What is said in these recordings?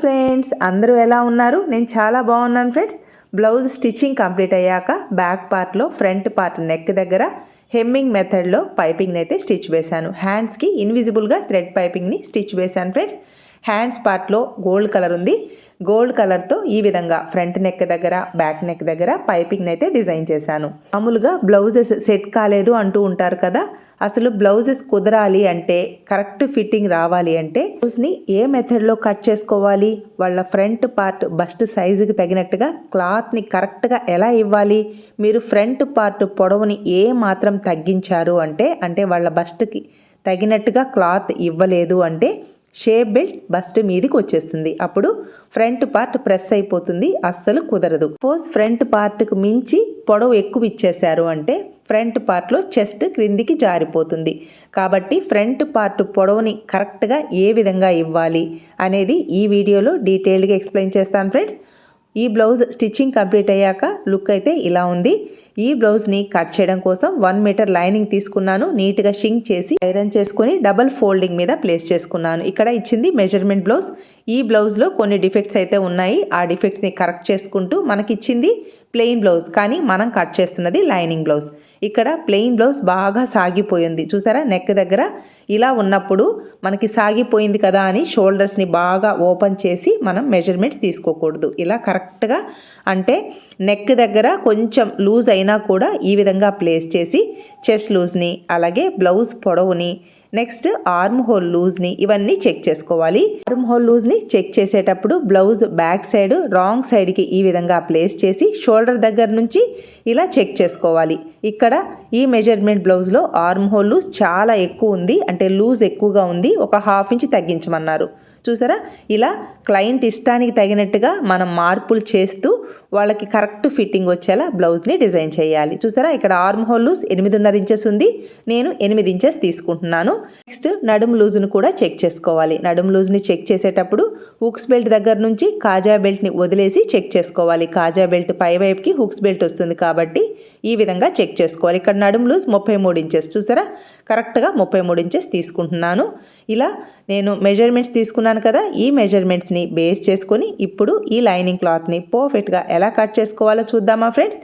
Friends అందరూ ఎలా ఉన్నారు? నేను చాలా బాగున్నాను ఫ్రెండ్స్ బ్లౌజ్ స్టిచ్చింగ్ కంప్లీట్ అయ్యాక బ్యాక్ పార్ట్లో ఫ్రంట్ పార్ట్ నెక్ దగ్గర హెమ్మింగ్ మెథడ్లో పైపింగ్ని అయితే స్టిచ్ వేశాను. హ్యాండ్స్కి ఇన్విజిబుల్గా థ్రెడ్ పైపింగ్ని స్టిచ్ వేశాను ఫ్రెండ్స్ హ్యాండ్స్ పార్ట్లో గోల్డ్ కలర్ ఉంది. గోల్డ్ కలర్తో ఈ విధంగా ఫ్రంట్ నెక్ దగ్గర బ్యాక్ నెక్ దగ్గర పైపింగ్ని అయితే డిజైన్ చేశాను. మామూలుగా బ్లౌజెస్ సెట్ కాలేదు అంటూ ఉంటారు కదా అసలు బ్లౌజెస్ కుదరాలి అంటే కరెక్ట్ ఫిట్టింగ్ రావాలి అంటే బ్లౌజ్ని ఏ మెథడ్లో కట్ చేసుకోవాలి? వాళ్ళ ఫ్రంట్ పార్ట్ బస్ట్ సైజుకి తగినట్టుగా క్లాత్ని కరెక్ట్గా ఎలా ఇవ్వాలి? మీరు ఫ్రంట్ పార్ట్ పొడవుని ఏ మాత్రం తగ్గించారు అంటే అంటే వాళ్ళ బస్ట్కి తగినట్టుగా క్లాత్ ఇవ్వలేదు అంటే షేప్ బెల్ట్ బస్ట్ మీదికి వచ్చేస్తుంది. అప్పుడు ఫ్రంట్ పార్ట్ ప్రెస్ అయిపోతుంది. అస్సలు కుదరదు. సపోజ్ ఫ్రంట్ పార్ట్కు మించి పొడవు ఎక్కువ ఇచ్చేశారు అంటే ఫ్రంట్ పార్ట్లో చెస్ట్ క్రిందికి జారిపోతుంది. కాబట్టి ఫ్రంట్ పార్ట్ పొడవుని కరెక్ట్గా ఏ విధంగా ఇవ్వాలి అనేది ఈ వీడియోలో డీటెయిల్డ్గా ఎక్స్ప్లెయిన్ చేస్తాను ఫ్రెండ్స్. ఈ బ్లౌజ్ స్టిచ్చింగ్ కంప్లీట్ అయ్యాక లుక్ అయితే ఇలా ఉంది. ఈ బ్లౌజ్ని కట్ చేయడం కోసం వన్ మీటర్ లైనింగ్ తీసుకున్నాను. నీట్గా షింక్ చేసి ఐరన్ చేసుకొని డబల్ ఫోల్డింగ్ మీద ప్లేస్ చేసుకున్నాను. ఇక్కడ ఇచ్చింది మెజర్మెంట్ బ్లౌజ్. ఈ బ్లౌజ్లో కొన్ని డిఫెక్ట్స్ అయితే ఉన్నాయి. ఆ డిఫెక్ట్స్ని కరెక్ట్ చేసుకుంటూ మనకిచ్చింది ప్లెయిన్ బ్లౌజ్. కానీ మనం కట్ చేస్తున్నది లైనింగ్ బ్లౌజ్. ఇక్కడ ప్లెయిన్ బ్లౌజ్ బాగా సాగిపోయింది. చూసారా? నెక్ దగ్గర ఇలా ఉన్నప్పుడు మనకి సాగిపోయింది కదా అని షోల్డర్స్ని బాగా ఓపెన్ చేసి మనం మెజర్మెంట్స్ తీసుకోకూడదు. ఇలా కరెక్ట్గా అంటే నెక్ దగ్గర కొంచెం లూజ్ అయినా కూడా ఈ విధంగా ప్లేస్ చేసి చెస్ట్ లూజ్ని అలాగే బ్లౌజ్ పొడవుని నెక్స్ట్ ఆర్మ్ హోల్ లూజ్ని ఇవన్నీ చెక్ చేసుకోవాలి. ఆర్మ్ హోల్ లూజ్ని చెక్ చేసేటప్పుడు బ్లౌజ్ బ్యాక్ సైడ్ రాంగ్ సైడ్కి ఈ విధంగా ప్లేస్ చేసి షోల్డర్ దగ్గర నుంచి ఇలా చెక్ చేసుకోవాలి. ఇక్కడ ఈ మెజర్మెంట్ బ్లౌజ్లో ఆర్మ్ హోల్ లూజ్ చాలా ఎక్కువ ఉంది అంటే లూజ్ ఎక్కువగా ఉంది ఒక హాఫ్ ఇంచ్ తగ్గించమన్నారు. చూసారా? ఇలా క్లయింట్ ఇష్టానికి తగినట్టుగా మనం మార్పులు చేస్తూ వాళ్ళకి కరెక్ట్ ఫిట్టింగ్ వచ్చేలా బ్లౌజ్ని డిజైన్ చేయాలి. చూసారా? ఇక్కడ ఆర్మ్ హోల్ లూజ్ ఎనిమిదిన్నర ఇంచెస్ ఉంది. నేను ఎనిమిది ఇంచెస్ తీసుకుంటున్నాను. నెక్స్ట్ నడుము లూజ్ను కూడా చెక్ చేసుకోవాలి. నడుము లూజ్ని చెక్ చేసేటప్పుడు హుక్స్ బెల్ట్ దగ్గర నుంచి కాజా బెల్ట్ని వదిలేసి చెక్ చేసుకోవాలి. కాజా బెల్ట్ పై వైపుకి హుక్స్ బెల్ట్ వస్తుంది కాబట్టి ఈ విధంగా చెక్ చేసుకోవాలి. ఇక్కడ నడుము లూజ్ ముప్పై మూడు ఇంచెస్ చూసారా? కరెక్ట్గా ముప్పై మూడు ఇంచెస్ తీసుకుంటున్నాను. ఇలా నేను మెజర్మెంట్స్ తీసుకున్నాను కదా ఈ మెజర్మెంట్స్ని బేస్ చేసుకొని ఇప్పుడు ఈ లైనింగ్ క్లాత్ని పర్ఫెక్ట్గా ఎలా కట్ చేసుకోవాలో చూద్దామా ఫ్రెండ్స్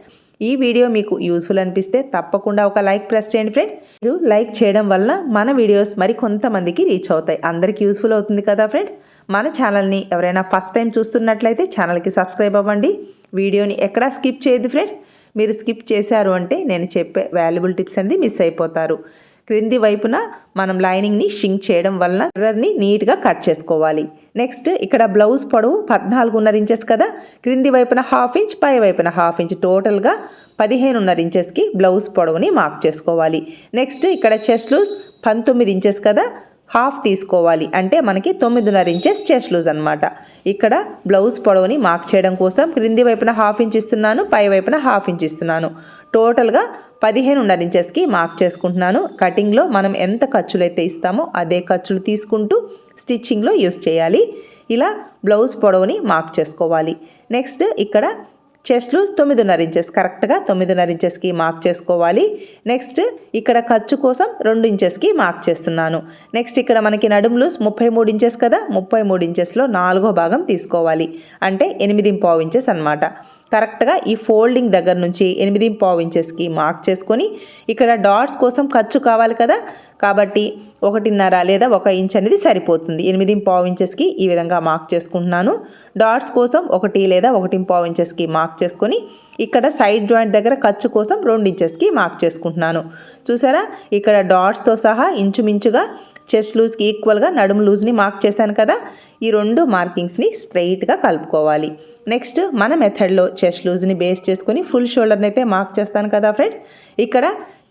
ఈ వీడియో మీకు యూస్ఫుల్ అనిపిస్తే తప్పకుండా ఒక లైక్ ప్రెస్ చేయండి ఫ్రెండ్స్ మీరు లైక్ చేయడం వల్ల మన వీడియోస్ మరి కొంతమందికి రీచ్ అవుతాయి. అందరికీ యూస్ఫుల్ అవుతుంది కదా ఫ్రెండ్స్ మన ఛానల్ని ఎవరైనా ఫస్ట్ టైం చూస్తున్నట్లయితే ఛానల్కి సబ్స్క్రైబ్ అవ్వండి. వీడియోని ఎక్కడా స్కిప్ చేయదు ఫ్రెండ్స్ మీరు స్కిప్ చేశారు అంటే నేను చెప్పే వాల్యుబుల్ టిప్స్ అనేది మిస్ అయిపోతారు. క్రింది వైపున మనం లైనింగ్ని షింక్ చేయడం వలన ఎర్రర్ని నీట్గా కట్ చేసుకోవాలి. నెక్స్ట్ ఇక్కడ బ్లౌజ్ పొడవు పద్నాలుగున్నర ఇంచెస్ కదా. క్రింది వైపున హాఫ్ ఇంచ్ పై వైపున హాఫ్ ఇంచ్ టోటల్గా పదిహేనున్నర ఇంచెస్కి బ్లౌజ్ పొడవుని మార్క్ చేసుకోవాలి. నెక్స్ట్ ఇక్కడ చెస్ట్ లూజ్ పంతొమ్మిది ఇంచెస్ కదా. హాఫ్ తీసుకోవాలి. అంటే మనకి తొమ్మిదిన్నర ఇంచెస్ చెస్ట్ లూజ్ అనమాట ఇక్కడ బ్లౌజ్ పొడవుని మార్క్ చేయడం కోసం క్రింది వైపున హాఫ్ ఇంచ్ ఇస్తున్నాను పై వైపున హాఫ్ ఇంచ్ ఇస్తున్నాను. టోటల్గా పదిహేనున్నర ఇంచెస్కి మార్క్ చేసుకుంటున్నాను. కటింగ్లో మనం ఎంత ఖర్చులు అయితే ఇస్తామో అదే ఖర్చులు తీసుకుంటూ స్టిచ్చింగ్లో యూస్ చేయాలి. ఇలా బ్లౌజ్ పొడవుని మార్క్ చేసుకోవాలి. నెక్స్ట్ ఇక్కడ చెస్ట్లు తొమ్మిదిన్నర ఇంచెస్ కరెక్ట్గా తొమ్మిదిన్నర ఇంచెస్కి మార్క్ చేసుకోవాలి. నెక్స్ట్ ఇక్కడ ఖర్చు కోసం రెండు ఇంచెస్కి మార్క్ చేస్తున్నాను. నెక్స్ట్ ఇక్కడ మనకి నడుము లూస్ ముప్పై మూడు ఇంచెస్ కదా? ముప్పై మూడు ఇంచెస్లో నాలుగో భాగం తీసుకోవాలి. అంటే ఎనిమిది పావు ఇంచెస్ అనమాట కరెక్ట్గా ఈ ఫోల్డింగ్ దగ్గర నుంచి ఎనిమిది పావు ఇంచెస్కి మార్క్ చేసుకొని ఇక్కడ డాట్స్ కోసం ఖర్చు కావాలి కదా? కాబట్టి ఒకటిన్నర లేదా ఒక ఇంచ్ అనేది సరిపోతుంది. ఎనిమిది పావు ఇంచెస్కి ఈ విధంగా మార్క్ చేసుకుంటున్నాను. డాట్స్ కోసం ఒకటి లేదా ఒకటి పావు ఇంచెస్కి మార్క్ చేసుకొని ఇక్కడ సైడ్ జాయింట్ దగ్గర ఖర్చు కోసం రెండు ఇంచెస్కి మార్క్ చేసుకుంటున్నాను. చూసారా? ఇక్కడ డాట్స్తో సహా ఇంచుమించుగా చెస్ట్ లూజ్కి ఈక్వల్గా నడుము లూజ్ని మార్క్ చేశాను కదా. ఈ రెండు మార్కింగ్స్ని స్ట్రైట్గా కలుపుకోవాలి. నెక్స్ట్ మన మెథడ్లో చెస్ట్ లూజ్ని బేస్ చేసుకొని ఫుల్ షోల్డర్ని అయితే మార్క్ చేస్తాను కదా ఫ్రెండ్స్. ఇక్కడ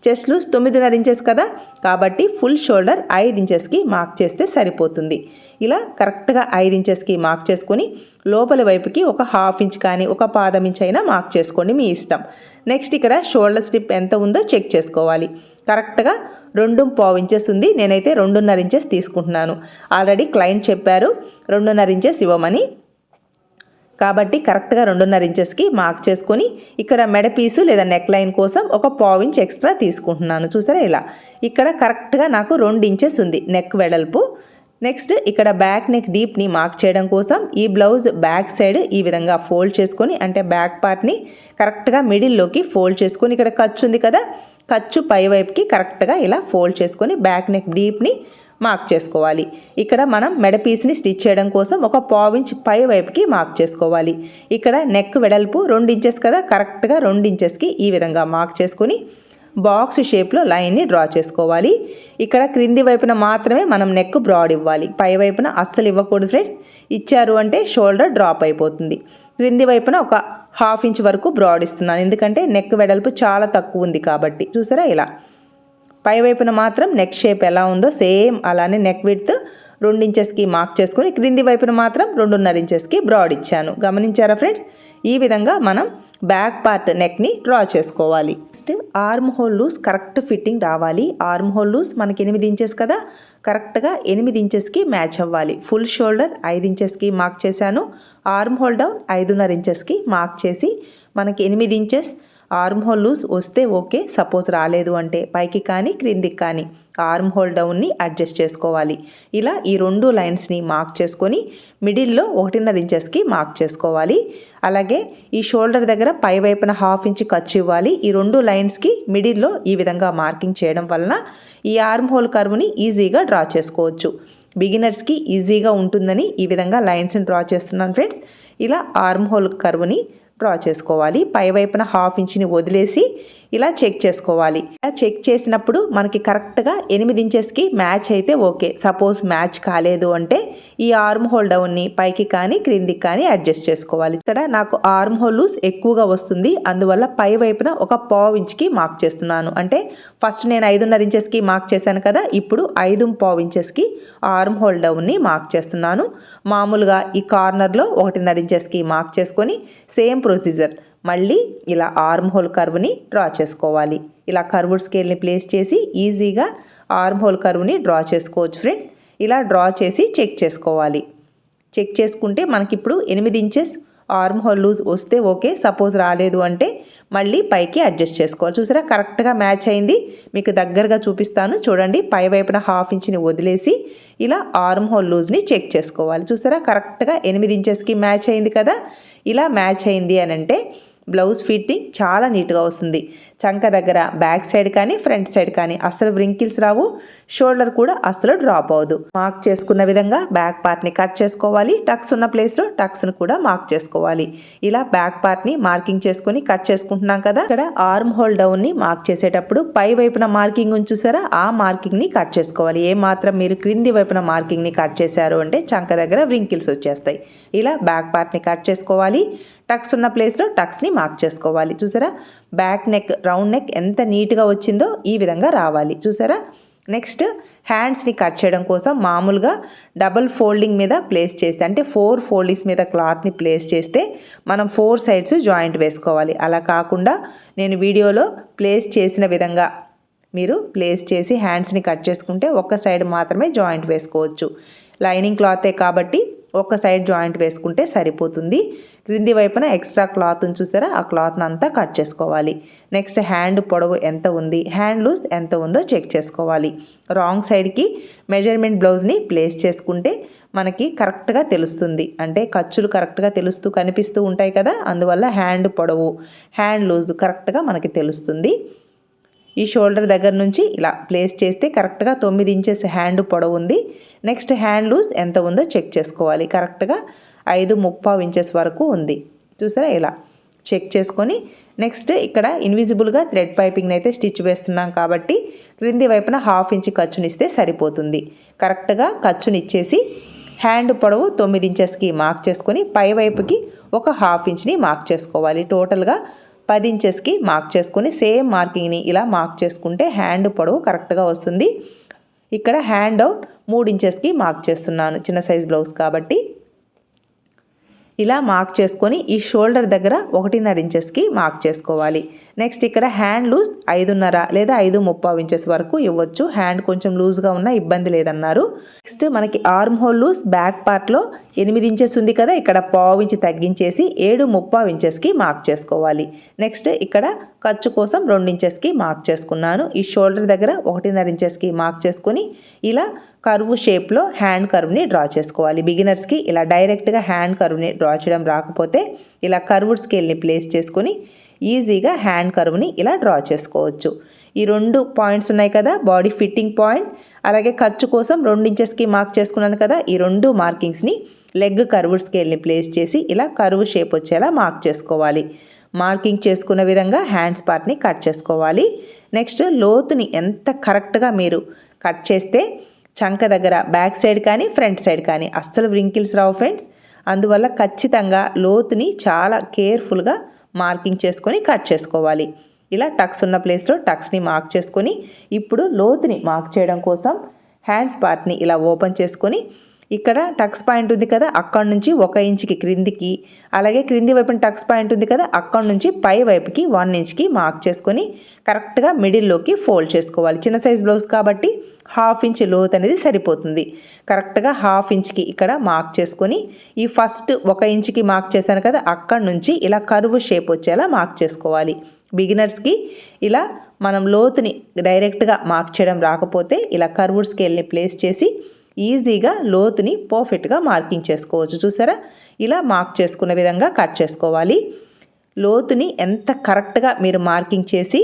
చెస్ట్ లూజ్ తొమ్మిదిన్నర ఇంచెస్ కదా? కాబట్టి ఫుల్ షోల్డర్ ఐదు ఇంచెస్కి మార్క్ చేస్తే సరిపోతుంది. ఇలా కరెక్ట్గా ఐదు ఇంచెస్కి మార్క్ చేసుకొని లోపల వైపుకి ఒక హాఫ్ ఇంచ్ కానీ ఒక పాదం ఇంచ్ అయినా మార్క్ చేసుకోండి మీ ఇష్టం. నెక్స్ట్ ఇక్కడ షోల్డర్ స్ట్రిప్ ఎంత ఉందో చెక్ చేసుకోవాలి. కరెక్ట్గా రెండు పావు ఇంచెస్ ఉంది. నేనైతే రెండున్నర ఇంచెస్ తీసుకుంటున్నాను. ఆల్రెడీ క్లయింట్ చెప్పారు రెండున్నర ఇంచెస్ ఇవ్వమని కాబట్టి కరెక్ట్గా రెండున్నర ఇంచెస్కి మార్క్ చేసుకొని ఇక్కడ మెడ పీసు లేదా నెక్ లైన్ కోసం ఒక పావు ఇంచ్ ఎక్స్ట్రా తీసుకుంటున్నాను. చూసారా ఇలా? ఇక్కడ కరెక్ట్గా నాకు రెండు ఇంచెస్ ఉంది నెక్ వెడల్పు. నెక్స్ట్ ఇక్కడ బ్యాక్ నెక్ డీప్ని మార్క్ చేయడం కోసం ఈ బ్లౌజ్ బ్యాక్ సైడ్ ఈ విధంగా ఫోల్డ్ చేసుకొని అంటే బ్యాక్ పార్ట్ని కరెక్ట్గా మిడిల్లోకి ఫోల్డ్ చేసుకొని ఇక్కడ ఖర్చు ఉంది కదా? ఖర్చు పై వైపుకి కరెక్ట్గా ఇలా ఫోల్డ్ చేసుకొని బ్యాక్ నెక్ డీప్ని మార్క్ చేసుకోవాలి. ఇక్కడ మనం మెడ పీస్ని స్టిచ్ చేయడం కోసం ఒక పావించ్ పై వైపుకి మార్క్ చేసుకోవాలి. ఇక్కడ నెక్ వెడల్పు రెండు ఇంచెస్ కదా కరెక్ట్గా రెండు ఇంచెస్కి ఈ విధంగా మార్క్ చేసుకొని బాక్స్ షేప్లో లైన్ని డ్రా చేసుకోవాలి. ఇక్కడ క్రింది వైపున మాత్రమే మనం నెక్ బ్రాడ్ ఇవ్వాలి. పై వైపున అస్సలు ఇవ్వకూడదు ఫ్రెండ్స్ ఇచ్చారు అంటే షోల్డర్ డ్రాప్ అయిపోతుంది. క్రింది వైపున ఒక హాఫ్ ఇంచ్ వరకు బ్రాడ్ ఇస్తున్నాను. ఎందుకంటే నెక్ వెడల్పు చాలా తక్కువ ఉంది కాబట్టి. చూసారా ఇలా? పై వైపున మాత్రం నెక్ షేప్ ఎలా ఉందో సేమ్ అలానే నెక్ విడ్త్ రెండు ఇంచెస్కి మార్క్ చేసుకొని క్రింది వైపున మాత్రం రెండున్నర ఇంచెస్కి బ్రాడ్ ఇచ్చాను. గమనించారా ఫ్రెండ్స్ ఈ విధంగా మనం బ్యాక్ పార్ట్ నెక్ని డ్రా చేసుకోవాలి. Next arm hole loose correct fitting రావాలి. ఆర్మ్ హోల్ లూస్ మనకి ఎనిమిది ఇంచెస్ కదా? కరెక్ట్గా ఎనిమిది ఇంచెస్కి మ్యాచ్ అవ్వాలి. ఫుల్ షోల్డర్ ఐదు ఇంచెస్కి మార్క్ చేశాను. ఆర్మ్ హోల్ డౌన్ ఐదున్నర ఇంచెస్కి మార్క్ చేసి మనకి ఎనిమిది ఇంచెస్ ఆర్మ్ హోల్ లూజ్ వస్తే ఓకే సపోజ్ రాలేదు అంటే పైకి కానీ క్రిందికి కానీ ఆర్మ్ హోల్ డౌన్ని అడ్జస్ట్ చేసుకోవాలి. ఇలా ఈ రెండు లైన్స్ని మార్క్ చేసుకొని మిడిల్లో ఒకటిన్నర ఇంచెస్కి మార్క్ చేసుకోవాలి. అలాగే ఈ షోల్డర్ దగ్గర పై వైపున హాఫ్ ఇంచ్ ఖర్చు ఇవ్వాలి. ఈ రెండు లైన్స్కి మిడిల్లో ఈ విధంగా మార్కింగ్ చేయడం వలన ఈ ఆర్మ్ హోల్ కర్వ్ని ఈజీగా డ్రా చేసుకోవచ్చు. బిగినర్స్కి ఈజీగా ఉంటుందని ఈ విధంగా లైన్స్ని డ్రా చేస్తున్నాను ఫ్రెండ్స్. ఇలా ఆర్మ్ హోల్ కర్వ్ని డ్రా చేసుకోవాలి. పై వైపున హాఫ్ ఇంచ్ని వదిలేసి ఇలా చెక్ చేసుకోవాలి. ఇలా చెక్ చేసినప్పుడు మనకి కరెక్ట్గా ఎనిమిది ఇంచెస్కి మ్యాచ్ అయితే ఓకే సపోజ్ మ్యాచ్ కాలేదు అంటే ఈ ఆర్మ్ హోల్ డౌన్ని పైకి కానీ క్రిందికి కానీ అడ్జస్ట్ చేసుకోవాలి. ఇక్కడ నాకు ఆర్మ్ హోల్ లూస్ ఎక్కువగా వస్తుంది. అందువల్ల పై వైపున ఒక పావు ఇంచ్కి మార్క్ చేస్తున్నాను. అంటే ఫస్ట్ నేను ఐదున్నర ఇంచెస్కి మార్క్ చేశాను కదా ఇప్పుడు ఐదు పావు ఇంచెస్కి ఆర్మ్ హోల్ డౌన్ని మార్క్ చేస్తున్నాను. మామూలుగా ఈ కార్నర్లో ఒకటిన్నర ఇంచెస్కి మార్క్ చేసుకొని సేమ్ ప్రొసీజర్ మళ్ళీ ఇలా ఆర్మ్ హోల్ కర్వ్ని డ్రా చేసుకోవాలి. ఇలా కర్వ్డ్ స్కేల్ని ప్లేస్ చేసి ఈజీగా ఆర్మ్ హోల్ కర్వ్ని డ్రా చేసుకోవచ్చు ఫ్రెండ్స్. ఇలా డ్రా చేసి చెక్ చేసుకోవాలి. చెక్ చేసుకుంటే మనకిప్పుడు ఎనిమిది ఇంచెస్ ఆర్మ్ హోల్ లూజ్ వస్తే ఓకే సపోజ్ రాలేదు అంటే మళ్ళీ పైకి అడ్జస్ట్ చేసుకోవాలి. చూసారా? కరెక్ట్గా మ్యాచ్ అయింది. మీకు దగ్గరగా చూపిస్తాను. చూడండి పై వైపున హాఫ్ ఇంచ్ని వదిలేసి ఇలా ఆర్మ్ హోల్ లూజ్ని చెక్ చేసుకోవాలి. చూసారా? కరెక్ట్గా ఎనిమిది ఇంచెస్కి మ్యాచ్ అయింది కదా? ఇలా మ్యాచ్ అయింది అని అంటే బ్లౌజ్ ఫిట్టింగ్ చాలా నీట్గా వస్తుంది. చంక దగ్గర బ్యాక్ సైడ్ కానీ ఫ్రంట్ సైడ్ కానీ అసలు వ్రింకిల్స్ రావు. షోల్డర్ కూడా అసలు డ్రాప్ అవ్వదు. మార్క్ చేసుకున్న విధంగా బ్యాక్ పార్ట్ని కట్ చేసుకోవాలి. టక్స్ ఉన్న ప్లేస్లో టక్స్ను కూడా మార్క్ చేసుకోవాలి. ఇలా బ్యాక్ పార్ట్ని మార్కింగ్ చేసుకుని కట్ చేసుకుంటున్నాం కదా. ఇక్కడ ఆర్మ్ హోల్ డౌన్ని మార్క్ చేసేటప్పుడు పై వైపున మార్కింగ్ ఉంచుసారా ఆ మార్కింగ్ని కట్ చేసుకోవాలి. ఏ మాత్రం మీరు క్రింది వైపున మార్కింగ్ని కట్ చేశారు అంటే చంక దగ్గర వ్రింకిల్స్ వచ్చేస్తాయి. ఇలా బ్యాక్ పార్ట్ని కట్ చేసుకోవాలి. టక్స్ ఉన్న ప్లేస్లో టక్స్ని మార్క్ చేసుకోవాలి. చూసారా? బ్యాక్ నెక్ రౌండ్ నెక్ ఎంత నీట్గా వచ్చిందో ఈ విధంగా రావాలి. చూసారా? నెక్స్ట్ హ్యాండ్స్ని కట్ చేయడం కోసం మామూలుగా డబుల్ ఫోల్డింగ్ మీద ప్లేస్ చేస్తే అంటే ఫోర్ ఫోల్డింగ్స్ మీద క్లాత్ని ప్లేస్ చేస్తే మనం ఫోర్ సైడ్స్ జాయింట్ వేసుకోవాలి. అలా కాకుండా నేను వీడియోలో ప్లేస్ చేసిన విధంగా మీరు ప్లేస్ చేసి హ్యాండ్స్ని కట్ చేసుకుంటే ఒక్క సైడ్ మాత్రమే జాయింట్ వేసుకోవచ్చు. లైనింగ్ క్లాతే కాబట్టి ఒక సైడ్ జాయింట్ వేసుకుంటే సరిపోతుంది. క్రింది వైపున ఎక్స్ట్రా క్లాత్ చూసారా? ఆ క్లాత్ని అంతా కట్ చేసుకోవాలి. నెక్స్ట్ హ్యాండ్ పొడవు ఎంత ఉంది? హ్యాండ్ లూజ్ ఎంత ఉందో చెక్ చేసుకోవాలి. రాంగ్ సైడ్కి మెజర్మెంట్ బ్లౌజ్ని ప్లేస్ చేసుకుంటే మనకి కరెక్ట్గా తెలుస్తుంది. అంటే ఖర్చులు కరెక్ట్గా తెలుస్తూ కనిపిస్తూ ఉంటాయి కదా? అందువల్ల హ్యాండ్ పొడవు హ్యాండ్ లూజ్ కరెక్ట్గా మనకి తెలుస్తుంది. ఈ షోల్డర్ దగ్గర నుంచి ఇలా ప్లేస్ చేస్తే కరెక్ట్గా తొమ్మిది ఇంచెస్ హ్యాండ్ పొడవు ఉంది. నెక్స్ట్ హ్యాండ్ లూజ్ ఎంత ఉందో చెక్ చేసుకోవాలి. కరెక్ట్గా ఐదు ముప్పావు ఇంచెస్ వరకు ఉంది. చూసారా ఇలా? చెక్ చేసుకొని నెక్స్ట్ ఇక్కడ ఇన్విజిబుల్గా థ్రెడ్ పైపింగ్ని అయితే స్టిచ్ వేస్తున్నాం కాబట్టి క్రింది వైపున హాఫ్ ఇంచ్ ఖర్చునిస్తే సరిపోతుంది. కరెక్ట్గా ఖర్చునిచ్చేసి హ్యాండ్ పొడవు తొమ్మిది ఇంచెస్కి మార్క్ చేసుకొని పై వైపుకి ఒక హాఫ్ ఇంచ్ని మార్క్ చేసుకోవాలి. టోటల్గా పది ఇంచెస్కి మార్క్ చేసుకొని సేమ్ మార్కింగ్ని ఇలా మార్క్ చేసుకుంటే హ్యాండ్ పొడవు కరెక్ట్గా వస్తుంది. ఇక్కడ హ్యాండ్ అవుట్ మూడు ఇంచెస్కి మార్క్ చేస్తున్నాను. చిన్న సైజ్ బ్లౌజ్ కాబట్టి. ఇలా మార్క్ చేసుకొని ఈ షోల్డర్ దగ్గర ఒకటిన్నర ఇంచెస్కి మార్క్ చేసుకోవాలి. నెక్స్ట్ ఇక్కడ హ్యాండ్ లూజ్ ఐదున్నర లేదా ఐదు ముప్పావు ఇంచెస్ వరకు ఇవ్వచ్చు. హ్యాండ్ కొంచెం లూజ్గా ఉన్నా ఇబ్బంది లేదన్నారు. నెక్స్ట్ మనకి ఆర్మ్ హోల్ లూజ్ బ్యాక్ పార్ట్లో ఎనిమిది ఇంచెస్ ఉంది కదా ఇక్కడ పావు ఇంచ్ తగ్గించేసి ఏడు ముప్పావు ఇంచెస్కి మార్క్ చేసుకోవాలి. నెక్స్ట్ ఇక్కడ ఖర్చు కోసం రెండు ఇంచెస్కి మార్క్ చేసుకున్నాను. ఈ షోల్డర్ దగ్గర ఒకటిన్నర ఇంచెస్కి మార్క్ చేసుకొని ఇలా కర్వ్ షేప్లో హ్యాండ్ కర్వ్ని డ్రా చేసుకోవాలి. బిగినర్స్కి ఇలా డైరెక్ట్గా హ్యాండ్ కర్వ్ని డ్రా చేయడం రాకపోతే ఇలా కర్వ్డ్ స్కేల్ని ప్లేస్ చేసుకొని ఈజీగా హ్యాండ్ కర్వ్ని ఇలా డ్రా చేసుకోవచ్చు. ఈ రెండు పాయింట్స్ ఉన్నాయి కదా బాడీ ఫిట్టింగ్ పాయింట్ అలాగే ఖర్చు కోసం రెండు ఇంచెస్కి మార్క్ చేసుకున్నాను కదా ఈ రెండు మార్కింగ్స్ని లెగ్ కర్వ్డ్ స్కేల్ని ప్లేస్ చేసి ఇలా కర్వ్ షేప్ వచ్చేలా మార్క్ చేసుకోవాలి. మార్కింగ్ చేసుకున్న విధంగా హ్యాండ్స్ పార్ట్ని కట్ చేసుకోవాలి. నెక్స్ట్ లోతుని ఎంత కరెక్ట్గా మీరు కట్ చేస్తే చంక దగ్గర బ్యాక్ సైడ్ కానీ ఫ్రంట్ సైడ్ కానీ అస్సలు వ్రింకిల్స్ రావు ఫ్రెండ్స్. అందువల్ల ఖచ్చితంగా లోతుని చాలా కేర్ఫుల్గా మార్కింగ్ చేసుకొని కట్ చేసుకోవాలి. ఇలా టక్స్ ఉన్న ప్లేస్లో టక్స్ని మార్క్ చేసుకొని ఇప్పుడు లోతుని మార్క్ చేయడం కోసం హ్యాండ్స్ పార్ట్ని ఇలా ఓపెన్ చేసుకొని ఇక్కడ టక్స్ పాయింట్ ఉంది కదా అక్కడ నుంచి ఒక ఇంచుకి క్రిందికి అలాగే క్రింది వైపున టక్స్ పాయింట్ ఉంది కదా అక్కడ నుంచి పై వైపుకి వన్ ఇంచ్కి మార్క్ చేసుకొని కరెక్ట్గా మిడిల్లోకి ఫోల్డ్ చేసుకోవాలి. చిన్న సైజ్ బ్లౌజ్ కాబట్టి హాఫ్ ఇంచ్ లోత్ అనేది సరిపోతుంది. కరెక్ట్గా హాఫ్ ఇంచ్కి ఇక్కడ మార్క్ చేసుకొని ఈ ఫస్ట్ ఒక ఇంచ్కి మార్క్ చేశాను కదా అక్కడ నుంచి ఇలా కరువు షేప్ వచ్చేలా మార్క్ చేసుకోవాలి. బిగినర్స్కి ఇలా మనం లోతుని డైరెక్ట్గా మార్క్ చేయడం రాకపోతే ఇలా కర్వుడ్ స్కేల్ని ప్లేస్ చేసి ఈజీగా లోతుని పర్ఫెక్ట్గా మార్కింగ్ చేసుకోవచ్చు. చూసారా? ఇలా మార్క్ చేసుకున్న విధంగా కట్ చేసుకోవాలి. లోతుని ఎంత కరెక్ట్గా మీరు మార్కింగ్ చేసి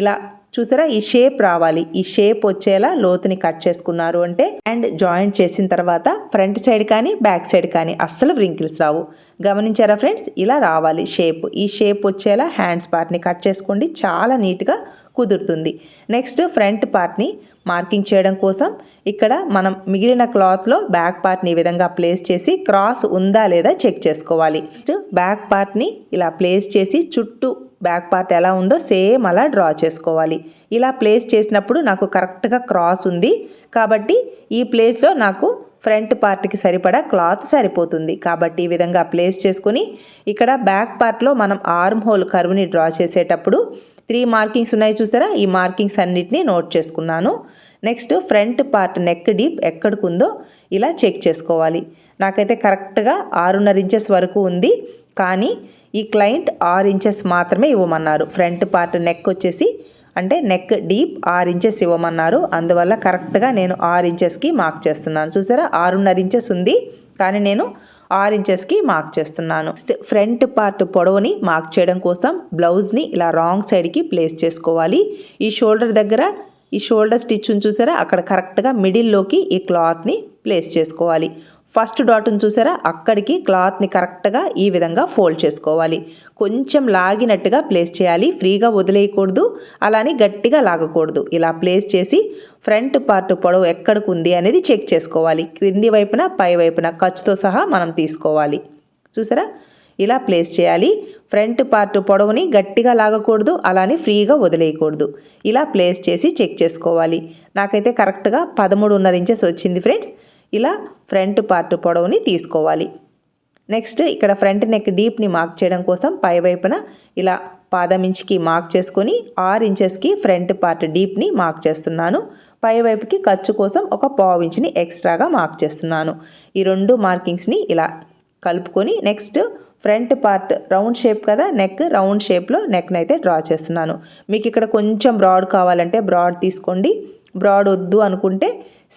ఇలా చూసారా? ఈ షేప్ రావాలి. ఈ షేప్ వచ్చేలా లోతుని కట్ చేసుకున్నారు అంటే అండ్ జాయింట్ చేసిన తర్వాత ఫ్రంట్ సైడ్ కానీ బ్యాక్ సైడ్ కానీ అస్సలు వ్రింకిల్స్ రావు. గమనించారా ఫ్రెండ్స్? ఇలా రావాలి షేప్. ఈ షేప్ వచ్చేలా హ్యాండ్స్ పార్ట్ని కట్ చేసుకోండి. చాలా నీట్గా కుదురుతుంది. నెక్స్ట్ ఫ్రంట్ పార్ట్ని మార్కింగ్ చేయడం కోసం ఇక్కడ మనం మిగిలిన క్లాత్లో బ్యాక్ పార్ట్ని ఈ విధంగా ప్లేస్ చేసి క్రాస్ ఉందా లేదా చెక్ చేసుకోవాలి. నెక్స్ట్ బ్యాక్ పార్ట్ని ఇలా ప్లేస్ చేసి చుట్టూ బ్యాక్ పార్ట్ ఎలా ఉందో సేమ్ అలా డ్రా చేసుకోవాలి. ఇలా ప్లేస్ చేసినప్పుడు నాకు కరెక్ట్గా క్రాస్ ఉంది. కాబట్టి ఈ ప్లేస్లో నాకు ఫ్రంట్ పార్ట్కి సరిపడా క్లాత్ సరిపోతుంది. కాబట్టి ఈ విధంగా ప్లేస్ చేసుకొని ఇక్కడ బ్యాక్ పార్ట్లో మనం ఆర్మ్ హోల్ కర్వ్ని డ్రా చేసేటప్పుడు త్రీ మార్కింగ్స్ ఉన్నాయి చూసారా? ఈ మార్కింగ్స్ అన్నిటినీ నోట్ చేసుకున్నాను. Next front part neck deep ఎక్కడికి ఉందో ఇలా చెక్ చేసుకోవాలి. నాకైతే కరెక్ట్గా ఆరున్నర ఇంచెస్ వరకు ఉంది. కానీ ఈ క్లయింట్ ఆరు ఇంచెస్ మాత్రమే ఇవ్వమన్నారు. ఫ్రంట్ పార్ట్ నెక్ వచ్చేసి అంటే నెక్ డీప్ ఆరు ఇంచెస్ ఇవ్వమన్నారు. అందువల్ల కరెక్ట్గా నేను ఆరు ఇంచెస్కి మార్క్ చేస్తున్నాను. చూసారా? ఆరున్నర ఇంచెస్ ఉంది. కానీ నేను ఆరు ఇంచెస్కి మార్క్ చేస్తున్నాను. ఫ్రంట్ పార్ట్ పొడవుని మార్క్ చేయడం కోసం బ్లౌజ్ని ఇలా రాంగ్ సైడ్కి ప్లేస్ చేసుకోవాలి. ఈ షోల్డర్ దగ్గర ఈ షోల్డర్ స్టిచ్ చూసారా? అక్కడ కరెక్ట్గా మిడిల్లోకి ఈ క్లాత్ని ప్లేస్ చేసుకోవాలి. ఫస్ట్ డాట్ను చూసారా? అక్కడికి క్లాత్ని కరెక్ట్గా ఈ విధంగా ఫోల్డ్ చేసుకోవాలి. కొంచెం లాగినట్టుగా ప్లేస్ చేయాలి. ఫ్రీగా వదిలేయకూడదు. అలానే గట్టిగా లాగకూడదు. ఇలా ప్లేస్ చేసి ఫ్రంట్ పార్ట్ పొడవు ఎక్కడికి ఉంది అనేది చెక్ చేసుకోవాలి. క్రింది వైపున పై వైపున ఖర్చుతో సహా మనం తీసుకోవాలి. చూసారా? ఇలా ప్లేస్ చేయాలి. ఫ్రంట్ పార్ట్ పొడవుని గట్టిగా లాగకూడదు. అలానే ఫ్రీగా వదిలేయకూడదు. ఇలా ప్లేస్ చేసి చెక్ చేసుకోవాలి. నాకైతే కరెక్ట్గా పదమూడున్నర ఇంచెస్ వచ్చింది ఫ్రెండ్స్. ఇలా ఫ్రంట్ పార్ట్ పొడవుని తీసుకోవాలి. నెక్స్ట్ ఇక్కడ ఫ్రంట్ నెక్ డీప్ని మార్క్ చేయడం కోసం పై వైపున ఇలా పాదం ఇంచ్కి మార్క్ చేసుకొని ఆరు ఇంచెస్కి ఫ్రంట్ పార్ట్ డీప్ని మార్క్ చేస్తున్నాను. పై వైపుకి ఖర్చు కోసం ఒక పావు ఇంచ్ని ఎక్స్ట్రాగా మార్క్ చేస్తున్నాను. ఈ రెండు మార్కింగ్స్ని ఇలా కలుపుకొని next front part round shape కదా నెక్ రౌండ్ షేప్లో నెక్ని అయితే డ్రా చేస్తున్నాను. మీకు ఇక్కడ కొంచెం బ్రాడ్ కావాలంటే బ్రాడ్ తీసుకోండి. బ్రాడ్ వద్దు అనుకుంటే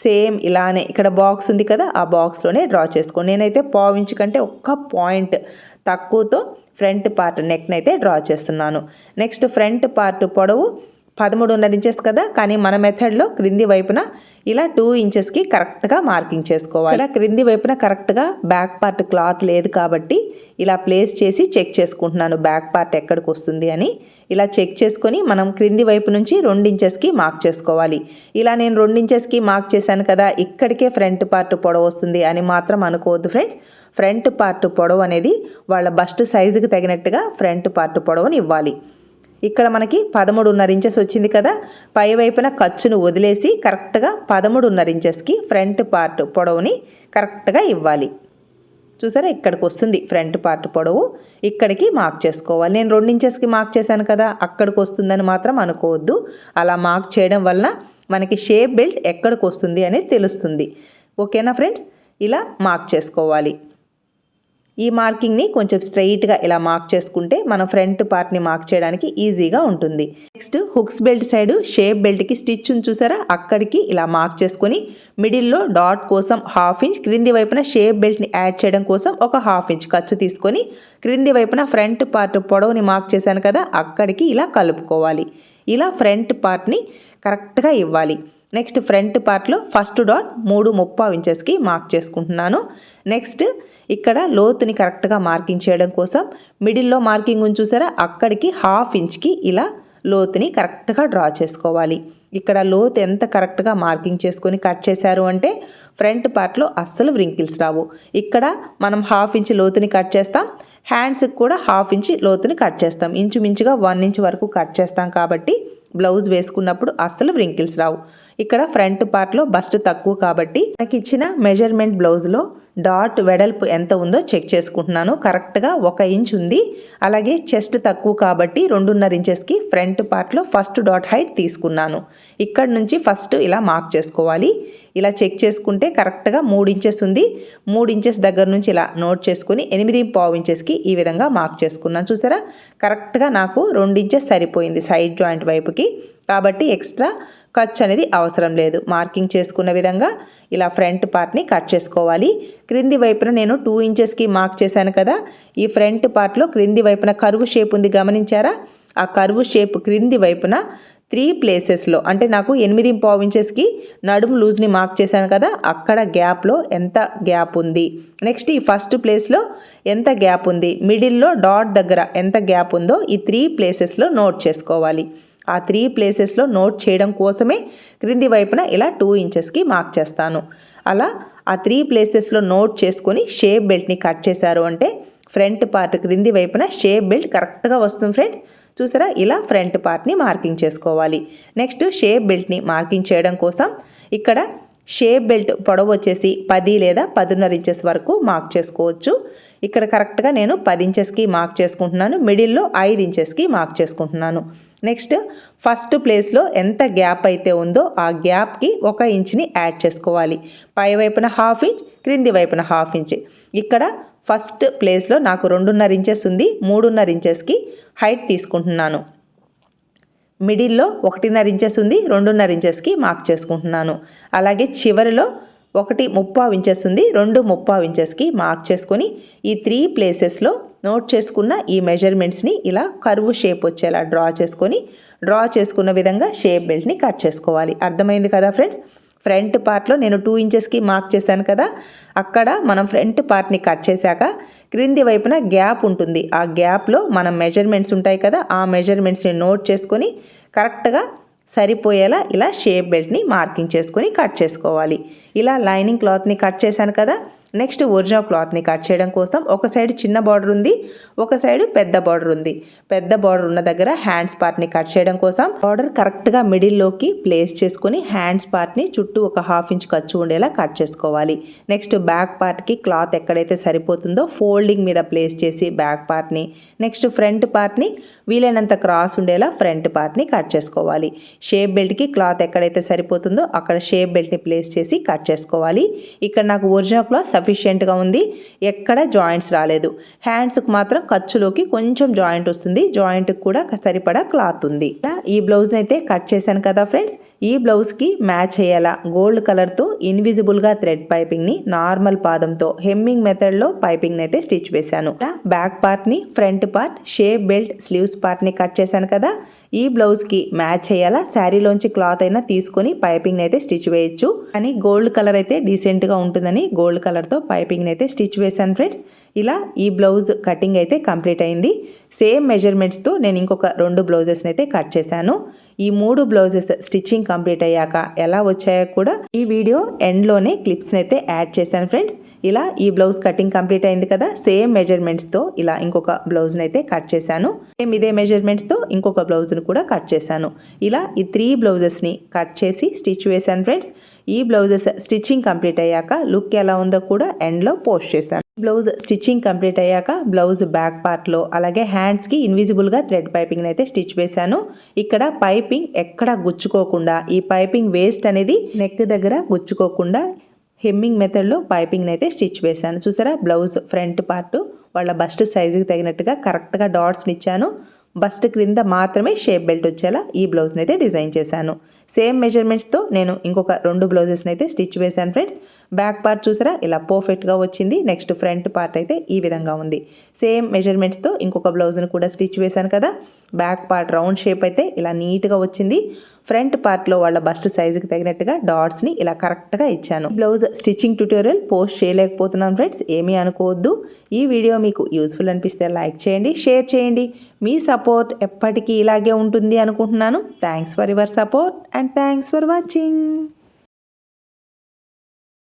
సేమ్ ఇలానే ఇక్కడ బాక్స్ ఉంది కదా ఆ బాక్స్లోనే డ్రా చేసుకోండి. నేనైతే పావించి కంటే ఒక్క పాయింట్ తక్కువతో ఫ్రంట్ పార్ట్ నెక్ని అయితే డ్రా చేస్తున్నాను. నెక్స్ట్ ఫ్రంట్ పార్ట్ పొడవు పదమూడున్నర ఇంచెస్ కదా కానీ మన మెథడ్లో క్రింది వైపున ఇలా టూ ఇంచెస్కి కరెక్ట్గా మార్కింగ్ చేసుకోవాలి. ఇలా క్రింది వైపున కరెక్ట్గా బ్యాక్ పార్ట్ క్లాత్ లేదు కాబట్టి ఇలా ప్లేస్ చేసి చెక్ చేసుకుంటున్నాను బ్యాక్ పార్ట్ ఎక్కడికి వస్తుంది అని. ఇలా చెక్ చేసుకొని మనం క్రింది వైపు నుంచి ఇంచెస్కి మార్క్ చేసుకోవాలి. ఇలా నేను ఇంచెస్కి మార్క్ చేశాను కదా ఇక్కడికే ఫ్రంట్ పార్ట్ పొడవు వస్తుంది అని మాత్రం అనుకోవద్దు ఫ్రెండ్స్ ఫ్రంట్ పార్ట్ పొడవు అనేది వాళ్ళ బస్ట్ సైజుకి తగినట్టుగా ఫ్రంట్ పార్ట్ పొడవుని ఇవ్వాలి. ఇక్కడ మనకి పదమూడున్నర ఇంచెస్ వచ్చింది కదా. పై వైపున ఖర్చును వదిలేసి కరెక్ట్గా పదమూడున్నర ఇంచెస్కి ఫ్రంట్ పార్ట్ పొడవుని కరెక్ట్గా ఇవ్వాలి. చూసారా? ఇక్కడికి వస్తుంది ఫ్రంట్ పార్ట్ పొడవు. ఇక్కడికి మార్క్ చేసుకోవాలి. నేను రెండు ఇంచెస్కి మార్క్ చేశాను కదా అక్కడికి వస్తుందని మాత్రం అనుకోవద్దు. అలా మార్క్ చేయడం వలన మనకి షేప్ బెల్ట్ ఎక్కడికి వస్తుంది అనేది తెలుస్తుంది. ఓకేనా ఫ్రెండ్స్? ఇలా మార్క్ చేసుకోవాలి. ఈ మార్కింగ్ని కొంచెం స్ట్రైట్గా ఇలా మార్క్ చేసుకుంటే మన ఫ్రంట్ పార్ట్ని మార్క్ చేయడానికి ఈజీగా ఉంటుంది. Next hooks belt side shape బెల్ట్కి stitch చూసారా? అక్కడికి ఇలా మార్క్ చేసుకొని మిడిల్లో డాట్ కోసం హాఫ్ ఇంచ్ క్రింది వైపున షేప్ బెల్ట్ని యాడ్ చేయడం కోసం ఒక హాఫ్ ఇంచ్ ఖర్చు తీసుకొని క్రింది వైపున ఫ్రంట్ పార్ట్ పొడవుని మార్క్ చేశాను కదా అక్కడికి ఇలా కలుపుకోవాలి. ఇలా ఫ్రంట్ పార్ట్ని కరెక్ట్గా ఇవ్వాలి. నెక్స్ట్ ఫ్రంట్ పార్ట్లో ఫస్ట్ డాట్ మూడు ముప్పావు ఇంచెస్కి మార్క్ చేసుకుంటున్నాను. నెక్స్ట్ ఇక్కడ లోతుని కరెక్ట్గా మార్కింగ్ చేయడం కోసం మిడిల్లో మార్కింగ్ చూసారా? అక్కడికి హాఫ్ ఇంచ్కి ఇలా లోతుని కరెక్ట్గా డ్రా చేసుకోవాలి. ఇక్కడ లోతు ఎంత కరెక్ట్గా మార్కింగ్ చేసుకొని కట్ చేశారు అంటే ఫ్రంట్ పార్ట్లో అస్సలు వ్రింకిల్స్ రావు. ఇక్కడ మనం హాఫ్ ఇంచ్ లోతుని కట్ చేస్తాం. హ్యాండ్స్కి కూడా హాఫ్ ఇంచ్ లోతుని కట్ చేస్తాం. ఇంచుమించుగా వన్ ఇంచ్ వరకు కట్ చేస్తాం కాబట్టి బ్లౌజ్ వేసుకున్నప్పుడు అస్సలు వ్రింకిల్స్ రావు. ఇక్కడ ఫ్రంట్ పార్ట్లో బస్ట్ తక్కువ కాబట్టి నాకు ఇచ్చిన మెజర్మెంట్ బ్లౌజ్లో డాట్ వెడల్పు ఎంత ఉందో చెక్ చేసుకుంటున్నాను. కరెక్ట్గా ఒక ఇంచ్ ఉంది. అలాగే చెస్ట్ తక్కువ కాబట్టి రెండున్నర ఇంచెస్కి ఫ్రంట్ పార్ట్లో ఫస్ట్ డాట్ హైట్ తీసుకున్నాను. ఇక్కడ నుంచి ఫస్ట్ ఇలా మార్క్ చేసుకోవాలి. ఇలా చెక్ చేసుకుంటే కరెక్ట్గా మూడు ఇంచెస్ ఉంది. మూడు ఇంచెస్ దగ్గర నుంచి ఇలా నోట్ చేసుకుని ఎనిమిది పావు ఇంచెస్కి ఈ విధంగా మార్క్ చేసుకున్నాను. చూసారా? కరెక్ట్గా నాకు రెండు ఇంచెస్ సరిపోయింది సైడ్ జాయింట్ వైపుకి. కాబట్టి ఎక్స్ట్రా ఖర్చు అనేది అవసరం లేదు. మార్కింగ్ చేసుకున్న విధంగా ఇలా ఫ్రంట్ పార్ట్ని కట్ చేసుకోవాలి. క్రింది వైపున నేను టూ ఇంచెస్కి మార్క్ చేశాను కదా ఈ ఫ్రంట్ పార్ట్లో క్రింది వైపున కరువు షేప్ ఉంది గమనించారా? ఆ కరువు షేప్ క్రింది వైపున త్రీ ప్లేసెస్లో అంటే నాకు ఎనిమిది పావు ఇంచెస్కి నడుము లూజ్ని మార్క్ చేశాను కదా అక్కడ గ్యాప్లో ఎంత గ్యాప్ ఉంది? నెక్స్ట్ ఈ ఫస్ట్ ప్లేస్లో ఎంత గ్యాప్ ఉంది? మిడిల్లో డాట్ దగ్గర ఎంత గ్యాప్ ఉందో ఈ త్రీ ప్లేసెస్లో నోట్ చేసుకోవాలి. ఆ త్రీ ప్లేసెస్లో నోట్ చేయడం కోసమే క్రింది వైపున ఇలా టూ ఇంచెస్కి మార్క్ చేస్తాను. అలా ఆ త్రీ ప్లేసెస్లో నోట్ చేసుకొని షేప్ బెల్ట్ని కట్ చేశారు అంటే ఫ్రంట్ పార్ట్ క్రింది వైపున షేప్ బెల్ట్ కరెక్ట్గా వస్తుంది ఫ్రెండ్స్. చూసారా? ఇలా ఫ్రంట్ పార్ట్ని మార్కింగ్ చేసుకోవాలి. నెక్స్ట్ షేప్ బెల్ట్ని మార్కింగ్ చేయడం కోసం ఇక్కడ షేప్ బెల్ట్ పొడవు వచ్చేసి పది లేదా పదిన్నర ఇంచెస్ వరకు మార్క్ చేసుకోవచ్చు. ఇక్కడ కరెక్ట్గా నేను పది ఇంచెస్కి మార్క్ చేసుకుంటున్నాను. మిడిల్లో ఐదు ఇంచెస్కి మార్క్ చేసుకుంటున్నాను. నెక్స్ట్ ఫస్ట్ ప్లేస్లో ఎంత గ్యాప్ అయితే ఉందో ఆ గ్యాప్కి ఒక ఇంచ్ని యాడ్ చేసుకోవాలి. పై వైపున హాఫ్ ఇంచ్ క్రింది వైపున హాఫ్ ఇంచ్ ఇక్కడ ఫస్ట్ ప్లేస్లో నాకు రెండున్నర ఇంచెస్ ఉంది మూడున్నర ఇంచెస్కి హైట్ తీసుకుంటున్నాను. మిడిల్లో ఒకటిన్నర ఇంచెస్ ఉంది రెండున్నర ఇంచెస్కి మార్క్ చేసుకుంటున్నాను. అలాగే చివరిలో ఒకటి ముప్పావు ఇంచెస్ ఉంది రెండు ముప్పావు ఇంచెస్కి మార్క్ చేసుకొని ఈ త్రీ ప్లేసెస్లో నోట్ చేసుకున్న ఈ మెజర్మెంట్స్ని ఇలా కర్వ్ షేప్ వచ్చేలా డ్రా చేసుకొని డ్రా చేసుకున్న విధంగా షేప్ బెల్ట్ని కట్ చేసుకోవాలి. అర్థమైంది కదా ఫ్రెండ్స్ ఫ్రంట్ పార్ట్లో నేను టూ ఇంచెస్కి మార్క్ చేశాను కదా అక్కడ మనం ఫ్రంట్ పార్ట్ని కట్ చేశాక క్రింది వైపున గ్యాప్ ఉంటుంది. ఆ గ్యాప్లో మనం మెజర్మెంట్స్ ఉంటాయి కదా ఆ మెజర్మెంట్స్ని నోట్ చేసుకొని కరెక్ట్గా సరిపోయేలా ఇలా షేప్ బెల్ట్ని మార్కింగ్ చేసుకొని కట్ చేసుకోవాలి. ఇలా లైనింగ్ క్లాత్ని కట్ చేశాను కదా. నెక్స్ట్ ఒరిజినల్ క్లాత్ని కట్ చేయడం కోసం ఒక సైడ్ చిన్న బార్డర్ ఉంది ఒక సైడ్ పెద్ద బార్డర్ ఉంది. పెద్ద బార్డర్ ఉన్న దగ్గర హ్యాండ్స్ పార్ట్ని కట్ చేయడం కోసం బార్డర్ కరెక్ట్గా మిడిల్లోకి ప్లేస్ చేసుకుని హ్యాండ్స్ పార్ట్ని చుట్టూ ఒక హాఫ్ ఇంచ్ ఖర్చు ఉండేలా కట్ చేసుకోవాలి. నెక్స్ట్ బ్యాక్ పార్ట్కి క్లాత్ ఎక్కడైతే సరిపోతుందో ఫోల్డింగ్ మీద ప్లేస్ చేసి బ్యాక్ పార్ట్ని నెక్స్ట్ ఫ్రంట్ పార్ట్ని వీలైనంత క్రాస్ ఉండేలా ఫ్రంట్ పార్ట్ని కట్ చేసుకోవాలి. షేప్ బెల్ట్కి క్లాత్ ఎక్కడైతే సరిపోతుందో అక్కడ షేప్ బెల్ట్ని ప్లేస్ చేసి కట్ చేసుకోవాలి. ఇక్కడ నాకు ఒరిజినల్ క్లాత్ సఫిషియెంట్గా ఉంది. ఎక్కడ జాయింట్స్ రాలేదు. హ్యాండ్స్కి మాత్రం ఖర్చులోకి కొంచెం జాయింట్ వస్తుంది. జాయింట్కి కూడా సరిపడా క్లాత్ ఉంది. ఈ బ్లౌజ్ని అయితే కట్ చేశాను కదా ఫ్రెండ్స్. ఈ బ్లౌజ్కి మ్యాచ్ అయ్యేలా గోల్డ్ కలర్తో ఇన్విజిబుల్గా థ్రెడ్ పైపింగ్ని నార్మల్ పాదంతో హెమ్మింగ్ మెథడ్లో పైపింగ్ని అయితే స్టిచ్ వేశాను. బ్యాక్ పార్ట్ని front part shape belt sleeves పార్ట్ని కట్ చేశాను కదా. ఈ బ్లౌజ్కి మ్యాచ్ అయ్యేలా శారీలోంచి క్లాత్ అయినా తీసుకొని పైపింగ్ అయితే స్టిచ్ వేయచ్చు. కానీ గోల్డ్ కలర్ అయితే డీసెంట్గా ఉంటుందని గోల్డ్ కలర్తో పైపింగ్ అయితే స్టిచ్ వేశాను ఫ్రెండ్స్. ఇలా ఈ బ్లౌజ్ కటింగ్ అయితే కంప్లీట్ అయింది. సేమ్ మెజర్మెంట్స్తో నేను ఇంకొక రెండు బ్లౌజెస్ని అయితే కట్ చేశాను. ఈ మూడు బ్లౌజెస్ స్టిచ్చింగ్ కంప్లీట్ అయ్యాక ఎలా వచ్చాయో కూడా ఈ వీడియో ఎండ్లోనే క్లిప్స్ని అయితే యాడ్ చేశాను ఫ్రెండ్స్. ఇలా ఈ బ్లౌజ్ కటింగ్ కంప్లీట్ అయింది కదా సేమ్ మెజర్మెంట్స్తో ఇలా ఇంకొక బ్లౌజ్ని అయితే కట్ చేశాను. సేమ్ ఇదే మెజర్మెంట్స్తో ఇంకొక బ్లౌజ్ను కూడా కట్ చేశాను. ఇలా ఈ త్రీ బ్లౌజెస్ని కట్ చేసి స్టిచ్ వేశాను ఫ్రెండ్స్ ఈ బ్లౌజెస్ స్టిచ్చింగ్ కంప్లీట్ అయ్యాక లుక్ ఎలా ఉందో కూడా ఎండ్లో పోస్ట్ చేశాను. బ్లౌజ్ స్టిచ్చింగ్ కంప్లీట్ అయ్యాక బ్లౌజ్ బ్యాక్ పార్ట్లో అలాగే హ్యాండ్స్కి ఇన్విజిబుల్గా థ్రెడ్ పైపింగ్ అయితే స్టిచ్ వేశాను. ఇక్కడ పైపింగ్ ఎక్కడ గుచ్చుకోకుండా ఈ పైపింగ్ వేస్ట్ అనేది నెక్ దగ్గర గుచ్చుకోకుండా హెమ్మింగ్ మెథడ్లో పైపింగ్ అయితే స్టిచ్ వేశాను. చూసారా? బ్లౌజ్ ఫ్రంట్ పార్ట్ వాళ్ళ బస్ట్ సైజుకి తగినట్టుగా కరెక్ట్గా డాట్స్ని ఇచ్చాను. బస్ట్ క్రింద మాత్రమే షేప్ బెల్ట్ వచ్చేలా ఈ బ్లౌజ్ని అయితే డిజైన్ చేశాను. సేమ్ మెజర్మెంట్స్తో నేను ఇంకొక రెండు బ్లౌజెస్ని అయితే స్టిచ్ వేశాను ఫ్రెండ్స్. బ్యాక్ పార్ట్ చూసారా? ఇలా పర్ఫెక్ట్గా వచ్చింది. నెక్స్ట్ ఫ్రంట్ పార్ట్ అయితే ఈ విధంగా ఉంది. సేమ్ మెజర్మెంట్స్తో ఇంకొక బ్లౌజ్ను కూడా స్టిచ్ వేశాను కదా. బ్యాక్ పార్ట్ రౌండ్ షేప్ అయితే ఇలా నీట్గా వచ్చింది. ఫ్రంట్ పార్ట్లో వాళ్ళ బస్ట్ సైజుకి తగినట్టుగా డాట్స్ని ఇలా కరెక్ట్గా ఇచ్చాను. బ్లౌజ్ స్టిచ్చింగ్ ట్యూటోరియల్ పోస్ట్ చేయలేకపోతున్నాను ఫ్రెండ్స్ ఏమీ అనుకోవద్దు. ఈ వీడియో మీకు యూస్ఫుల్ అనిపిస్తే లైక్ చేయండి షేర్ చేయండి. మీ సపోర్ట్ ఎప్పటికీ ఇలాగే ఉంటుంది అనుకుంటున్నాను. Thanks for your support and thanks for watching.